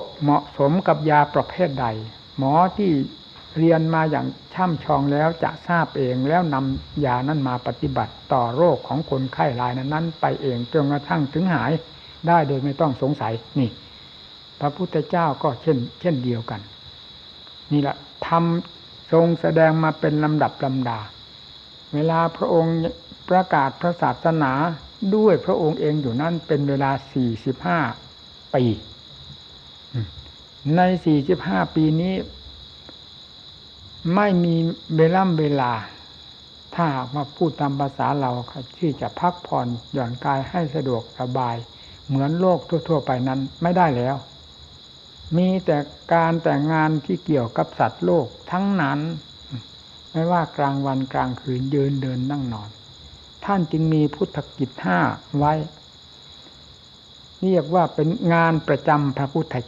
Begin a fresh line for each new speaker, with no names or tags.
คเหมาะสมกับยาประเภทใด หมอที่เรียนมาอย่างช่ำชองแล้วจะทราบเองแล้วนำยานั้นมาปฏิบัติต่อโรคของคนไข้รายนั้นๆไปเองจนกระทั่งถึงหายได้โดยไม่ต้องสงสัยนี่ พระพุทธเจ้าก็เช่น เช่นเดียวกัน นี่แหละทำทรงแสดงมาเป็นลำดับลำดา เวลาพระองค์ประกาศพระศาสนาด้วยพระองค์เองอยู่นั่นเป็นเวลาสี่สิบห้าปี ในสี่สิบห้าปีนี้ ไม่มีเวล่ำเวลา ถ้าหากมาพูดตามภาษาเราที่จะพักผ่อนหย่อนกายให้สะดวกสบาย เหมือนโลกทั่ว ๆ ไปนั้นไม่ได้แล้ว มีแต่การแต่งงานที่เกี่ยวกับสัตว์โลกทั้งนั้น ไม่ว่ากลางวันกลางคืนยืนเดินนั่งนอน ท่านจึงมีพุทธกิจห้าไว้ เรียกว่าเป็นงานประจำพระพุทธเจ้า